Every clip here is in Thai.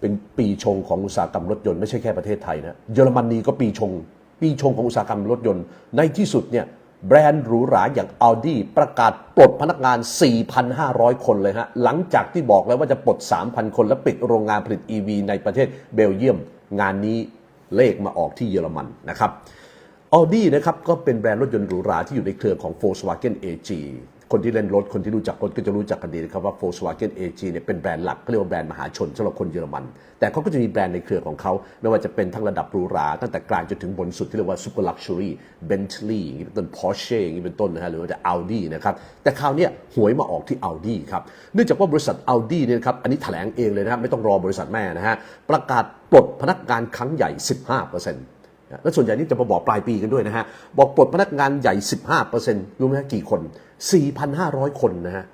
เป็นปีชงของอุตสาหกรรมรถยนต์ไม่ใช่แค่ประเทศไทยนะเยอรมนีก็ปีชง ปีชงของอุตสาหกรรมรถยนต์ ในที่สุดเนี่ยแบรนด์หรูหราอย่าง Audi ประกาศปลดพนักงาน 4,500 คนเลยฮะ หลังจากที่บอกแล้วว่าจะปลด 3,000 คน และปิดโรงงานผลิต EV ในประเทศเบลเยียม งานนี้เลขมาออกที่เยอรมันนะครับ Audi นะครับก็เป็นแบรนด์รถยนต์หรูหราที่อยู่ในเครือของ Volkswagen AG คนที่เล่นรถ คนที่รู้จักรถก็จะรู้จักกันดีนะครับว่า Volkswagen AG เนี่ยเป็นแบรนด์หลักเขาเรียกว่าแบรนด์มหาชนสำหรับคนเยอรมัน แต่เขาก็จะมีแบรนด์ในเครือของเขา ไม่ว่าจะเป็นทั้งระดับหรูหรา ตั้งแต่กลางจนถึงบนสุดที่เรียกว่า Super Luxury Bentley อย่างนี้เป็นต้น Porsche อย่างนี้เป็นต้นนะฮะหรือว่าจะ Audi นะครับแต่คราวนี้หวยมาออกที่ Audi ครับเนื่องจากว่าบริษัท Audi เนี่ยครับอันนี้แถลงเองเลยนะครับไม่ต้องรอบริษัทแม่นะฮะประกาศปลดพนักงานครั้งใหญ่ 15% และส่วนใหญ่นี่จะมาบอกปลายปีกันด้วยนะฮะ บอกปลดพนักงานใหญ่ 15%รู้ไหมกี่คน 4,500 คนนะฮะ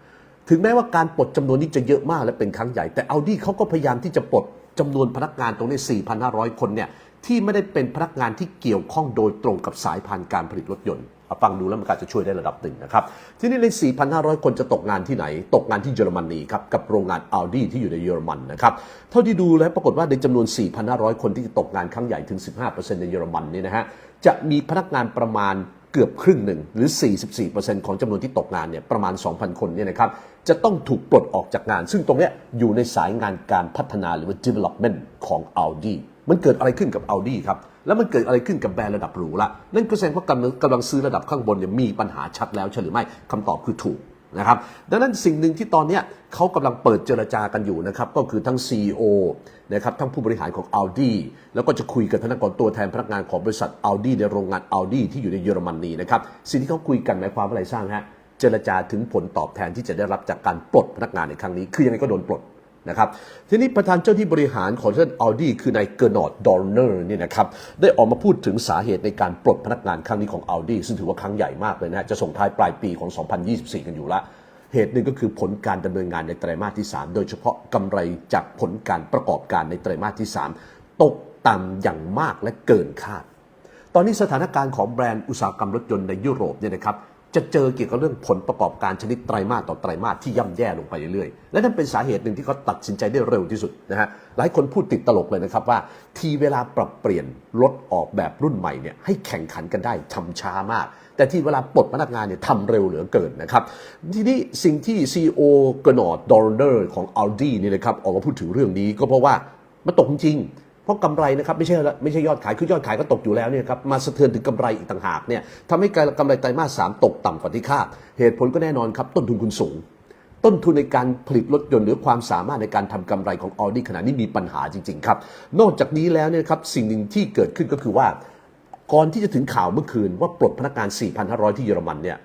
ถึงแม้ว่าการปลดจำนวนนี้จะเยอะมากและเป็นครั้งใหญ่ แต่เอาดีเขาก็พยายามที่จะปลดจำนวนพนักงานตรงนี้ 4,500 คนเนี่ยที่ไม่ได้เป็นพนักงานที่เกี่ยวข้องโดยตรงกับสายพานการผลิตรถยนต์ฟังดูแล้วมันอาจจะช่วยได้ระดับหนึ่งนะครับ ที่นี้ใน 4,500 คนจะตกงานที่ไหน ตกงานที่เยอรมนีครับ กับโรงงาน Audi ที่อยู่ในเยอรมันนะครับ เท่าที่ดูแล้วปรากฏว่าในจำนวน 4,500 คนที่จะตกงานครั้งใหญ่ถึง 15%ในเยอรมันนี่นะฮะ จะมีพนักงานประมาณเกือบครึ่งหนึ่งหรือ 44%ของจำนวนที่ตกงานเนี่ยประมาณ 2,000 คนเนี่ยนะครับจะต้องถูกปลดออกจากงาน ซึ่งตรงนี้อยู่ในสายงานการพัฒนาหรือว่า development ของ Audi มันเกิดอะไรขึ้นกับ Audi ครับ แล้วมันเกิดอะไรขึ้นกับแบรนด์ระดับหรูละนั่นก็แสดงว่ากำลังกำลังซื้อระดับข้างบนเนี่ยมีปัญหาชัดแล้วใช่หรือไม่คำตอบคือถูกนะครับดังนั้นสิ่งหนึ่งที่ตอนนี้เขากำลังเปิดเจรจากันอยู่นะครับก็คือทั้ง CEO นะครับทั้งผู้บริหารของ Audi แล้วก็จะคุยกับทางกรตัวแทนพนักงานของบริษัท Audi ในโรงงาน Audi ที่อยู่ในเยอรมนีนะครับสิ่งที่เขาคุยกันหมายความว่าอะไรสร้างฮะเจรจาถึงผลตอบแทนที่จะได้รับจากการปลดพนักงานในครั้งนี้ คือยังไงก็โดนปลด นะครับ ทีนี้ประธานเจ้าที่บริหารของท่นอัลดี้คือนายเกอร์นอดดอร์เนอร์เนี่ยนะครับได้ออกมาพูดถึงสาเหตุในการปลดพนักงานครั้งนี้ของอัลดี้ซึ่งถือว่าครั้งใหญ่มากเลยนะฮะจะส่งท้ายปลายปีของ 2024 กันอยู่ละเหตุหนึ่งก็คือผลการดำเนินงานในไตรมาสที่ 3 โดยเฉพาะกำไรจากผลการประกอบการในไตรมาสที่ 3 ตกต่ำอย่างมากและเกินคาด ตอนนี้สถานการณ์ของแบรนด์อุตสาหกรรมรถยนต์ในยุโรปเนี่ยนะครับ จะเจอเกี่ยวกับเรื่องผลประกอบการชนิดไตรมาสต่อไตรมาสที่ย่ำแย่ลงไปเรื่อยๆ และนั่นเป็นสาเหตุหนึ่งที่เขาตัดสินใจได้เร็วที่สุดนะฮะ หลายคนพูดติดตลกเลยนะครับว่า ทีเวลาปรับเปลี่ยนรถออกแบบรุ่นใหม่เนี่ยให้แข่งขันกันได้ทำช้ามาก แต่ที่เวลาปลดพนักงานเนี่ยทำเร็วเหลือเกินนะครับ ทีนี้สิ่งที่ CEO กนอดดอร์เนอร์ของ Audi เนี่ยนะครับออกมาพูดถึงเรื่องนี้ก็เพราะว่ามันตกจริง เพราะกำไรนะครับไม่ใช่ไม่ใช่ยอดขายคือยอดขายก็ตกอยู่แล้วเนี่ยครับมาสะเทือนถึงกำไรอีกต่างหากเนี่ยทำให้กำไรไตรมาสสามตกต่ำกว่าที่คาดเหตุผลก็แน่นอนครับต้นทุนคุณสูง ต้นทุนในการผลิตรถยนต์หรือความสามารถในการทำกำไรของ Audi ขณะนี้มีปัญหาจริง ๆ ครับ นอกจากนี้แล้วเนี่ยครับสิ่งหนึ่งที่เกิดขึ้นก็คือว่า ก่อนที่จะถึงข่าวเมื่อคืนว่าปลดพนักงาน 4,500 ที่เยอรมันเนี่ย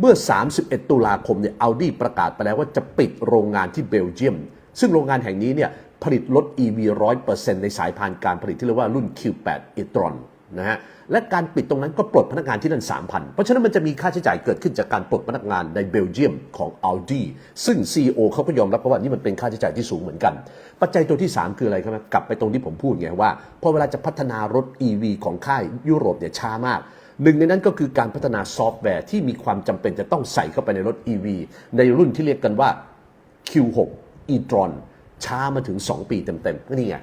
เมื่อ 31 ตุลาคมเนี่ยอัลดี้ประกาศไปแล้วว่าจะปิดโรงงานที่เบลเยียม ซึ่งโรงงานแห่งนี้เนี่ย ผลิตรถ EV 100%ในสายพานการผลิตที่เรียกว่ารุ่น Q8 e-tron นะฮะและการปิดตรงนั้นก็ปลดพนักงานที่นั่น 3,000 เพราะฉะนั้นมันจะมีค่าใช้จ่ายเกิดขึ้นจากการปลดพนักงานในเบลเยียมของ Audi ซึ่ง CEO เขาก็ยอมรับว่านี่มันเป็นค่าใช้จ่ายที่สูงเหมือนกัน ปัจจัยตัวที่ 3 คืออะไรครับกลับไปตรงที่ผมพูดไงว่าพอเวลาจะพัฒนารถ EV ของค่ายยุโรปเนี่ยช้ามากหนึ่งในนั้นก็คือการพัฒนาซอฟต์แวร์ที่มีความจำเป็นจะต้องใส่เข้าไปในรถ EV ในรุ่นที่เรียกกันว่า Q6 e-tron ช้ามาถึง 2 ปีเต็มๆก็นี่ไง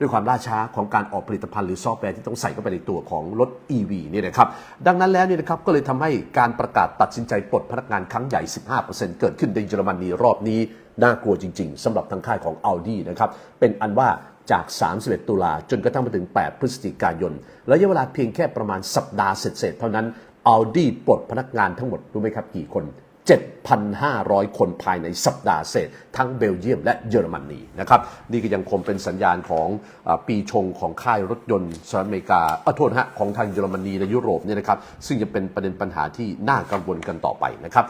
ด้วยความล่าช้าของการออกผลิตภัณฑ์หรือซอฟต์แวร์ที่ต้องใส่เข้าไปในตัวของรถ EV นี่นะครับ ดังนั้นแล้วเนี่ยนะครับก็เลยทำให้การประกาศตัดสินใจปลดพนักงานครั้งใหญ่ 15%เกิดขึ้นในเยอรมนีรอบนี้ น่ากลัวจริง ๆสำหรับทางค่ายของ Audi นะครับ เป็นอันว่าจาก 31 ตุลาจนกระทั่งมาถึง 8 พฤศจิกายน ระยะเวลาเพียงแค่ประมาณสัปดาห์เศษๆเท่านั้น Audi ปลดพนักงานทั้งหมดรู้ไหมครับกี่คน 7,500 คนภายในสัปดาห์เศษ ทั้งเบลเยียมและเยอรมนีนะครับนี่ก็ยังคงเป็นสัญญาณของอปีชงของค่ายรถยนต์สหรัฐอเมริกาเออโทษฮะของทางเยอรมนีและยุโรปเนี่ยนะครับซึ่งจะเป็นประเด็นปัญหาที่น่ากังวลกันต่อไปนะครับ